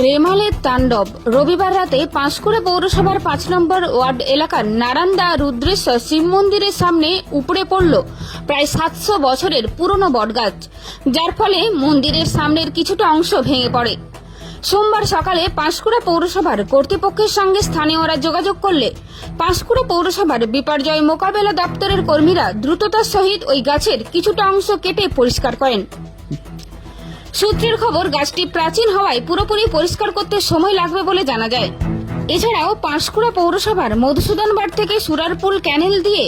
রেমালের তাণ্ডব। রবিবার রাতে পাঁশকুড়া পৌরসভার পাঁচ নম্বর ওয়ার্ড এলাকার নারান্দা রুদ্রেশ্বর শিব মন্দিরের সামনে উপড়ে পড়ল প্রায় সাতশো বছরের পুরনো বটগাছ, যার ফলে মন্দিরের সামনের কিছুটা অংশ ভেঙে পড়ে। সোমবার সকালে পাঁশকুড়া পৌরসভার কর্তৃপক্ষের সঙ্গে স্থানীয়রা যোগাযোগ করলে পাঁশকুড়া পৌরসভার বিপর্যয় মোকাবেলা দপ্তরের কর্মীরা দ্রুততার সহিত ওই গাছের কিছুটা অংশ কেটে পরিষ্কার করেন। সূত্রের খবর, গাছটি প্রাচীন হওয়ায় পুরোপুরি পরিষ্কার করতে সময় লাগবে বলে জানা যায়। এছাড়াও পাঁশকুড়া পৌরসভার মধুসূদন বাড় থেকে সুরারপুল ক্যানেল দিয়ে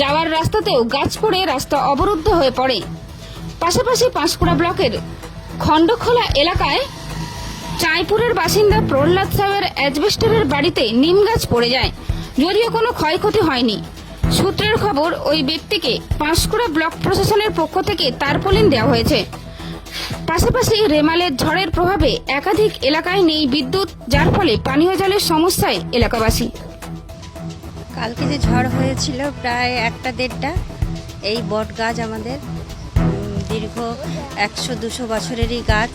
যাওয়ার রাস্তাতেও গাছ পড়ে রাস্তা অবরুদ্ধ হয়ে পড়ে। পাশাপাশি পাঁশকুড়া ব্লকের খণ্ডখোলা এলাকায় চাঁইপুরের বাসিন্দা প্রহ্লাদ সাহেবের অ্যাজবেস্টারের বাড়িতে নিম গাছ পড়ে যায়। যদিও কোনো ক্ষয়ক্ষতি হয়নি। সূত্রের খবর, ওই ব্যক্তিকে পাঁশকুড়া ব্লক প্রশাসনের পক্ষ থেকে তারপলিন দেওয়া হয়েছে। পাশাপাশি রেমালের ঝড়ের প্রভাবে একাধিক এলাকায় নেই বিদ্যুৎ, যার ফলে পানীয় জলের সমস্যায় এলাকাবাসী। কালকে যে ঝড় হয়েছিল প্রায় একটা দেড়টা, এই বট গাছ আমাদের দীর্ঘ একশো দুশো বছরেরই গাছ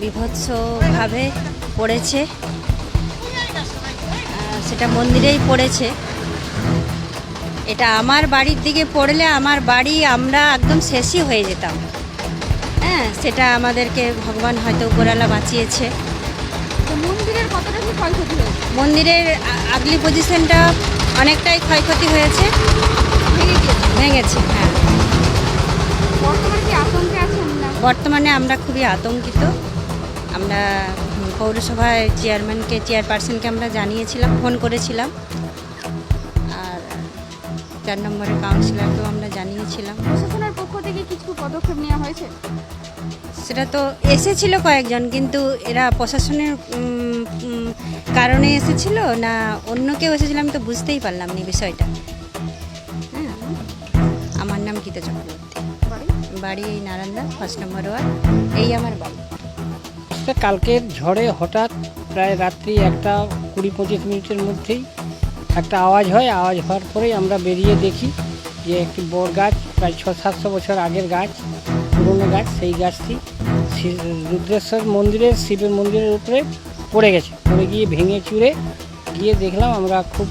বিভৎসভাবে পড়েছে। সেটা মন্দিরেই পড়েছে। এটা আমার বাড়ির দিকে পড়লে আমার বাড়ি আমরা একদম শেষই হয়ে যেতাম। হ্যাঁ সেটা আমাদেরকে ভগবান হয়তো উপরালা বাঁচিয়েছে। মন্দিরের কতটা কি ক্ষয়ক্ষতি হয়েছে? মন্দিরের আগলি পজিশনটা অনেকটাই ক্ষয়ক্ষতি হয়েছে। ভেঙে গিয়েছে? ভেঙেছে হ্যাঁ। বর্তমানে কি আতঙ্কে আছেন না? বর্তমানে আমরা খুবই আতঙ্কিত। আমরা পৌরসভায় চেয়ারম্যানকে চেয়ারপারসনকে আমরা জানিয়েছিলাম ফোন করেছিলাম। চার নম্বরের কাউন্সিলরকেও আমরা জানিয়েছিলাম। প্রশাসনের পক্ষ থেকে কিছু পদক্ষেপ নেওয়া হয়েছে? সেটা তো এসেছিল কয়েকজন কিন্তু এরা প্রশাসনের কারণে এসেছিল না অন্য কেউ এসেছিল আমি তো বুঝতেই পারলাম না এই বিষয়টা। হ্যাঁ আমার নাম গীতা চক্রবর্তী। বাড়ি? বাড়ি এই নারান্দা ফার্স্ট নম্বর ওয়ার্ড এই আমার বাড়ি। সেটা কালকের ঝড়ে হঠাৎ প্রায় রাত্রি একটা কুড়ি পঁচিশ মিনিটের মধ্যেই একটা আওয়াজ হয়, আওয়াজ হওয়ার পরেই আমরা বেরিয়ে দেখি যে একটি বড় গাছ, প্রায় ছ, সাতশো বছর আগের গাছ, পুরনো গাছ, সেই গাছটি রুদ্রেশ্বর মন্দিরের, শিবের মন্দিরের উপরে পড়ে গেছে। পড়ে গিয়ে ভেঙে চুরে গিয়ে দেখলাম আমরা খুব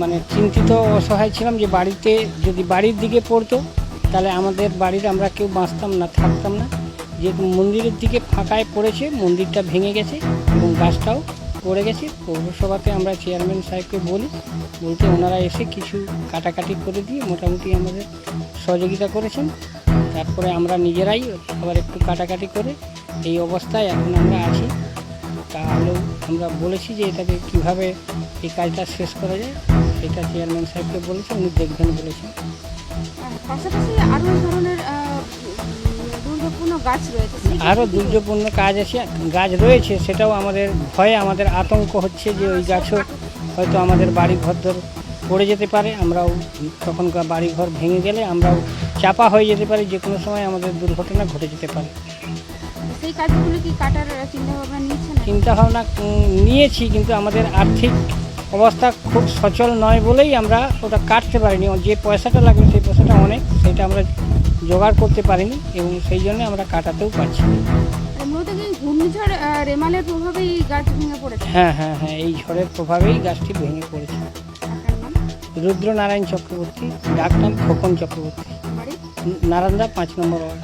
মানে চিন্তিত, অসহায় ছিলাম যে বাড়িতে যদি বাড়ির দিকে পড়তো, তাহলে আমাদের বাড়ির আমরা কেউ বাঁচতাম না, থাকতাম না। যেহেতু মন্দিরের দিকে ফাঁকায় পড়েছে, মন্দিরটা ভেঙে গেছে এবং গাছটাও পড়ে গেছি। পৌরসভাতে আমরা চেয়ারম্যান সাহেবকে বলি, বলতে ওনারা এসে কিছু কাটাকাটি করে দিয়ে মোটামুটি আমাদের সহযোগিতা করেছেন। তারপরে আমরা নিজেরাই আবার একটু কাটাকাটি করে এই অবস্থায় এখন আমরা আছি। তাহলেও আমরা বলেছি যে এটাকে কীভাবে এই কাজটা শেষ করা যায় সেটা চেয়ারম্যান সাহেবকে বলেছি, উনি দেখবেন বলেছেন। পাশাপাশি আরও এই ধরনের দুর্যোগপূর্ণ গাছ রয়েছে আরও দুর্যোগপূর্ণ কাজ আছে গাছ রয়েছে সেটাও আমাদের ভয়ে আমাদের আতঙ্ক হচ্ছে যে ওই গাছও হয়তো আমাদের বাড়ি ঘরদর পড়ে যেতে পারে আমরাও তখন বাড়ি ঘর ভেঙে গেলে আমরাও চাপা হয়ে যেতে পারি যে কোনো সময় আমাদের দুর্ঘটনা ঘটে যেতে পারে। সেই কাজগুলো কি কাটার চিন্তা ভাবনা নিচ্ছেন চিন্তা ভাবনা উম, নিয়েছি কিন্তু আমাদের আর্থিক অবস্থা খুব সচল নয় বলেই আমরা ওটা কাটতে পারিনি। যে পয়সাটা লাগবে সেই পয়সাটা অনেক সেটা আমরা জোগাড় করতে পারিনি এবং সেই জন্য আমরা কাটাতেও পারছি না। মূলত কি ঘূর্ণিঝড় রেমালের প্রভাবেই গাছ ভেঙে পড়েছে? হ্যাঁ হ্যাঁ হ্যাঁ এই ঝড়ের প্রভাবেই গাছটি ভেঙে পড়েছে। রুদ্রনারায়ণ চক্রবর্তী ডাকনাম খোকন চক্রবর্তী। নারান্দা পাঁচ নম্বর ওয়ার্ড।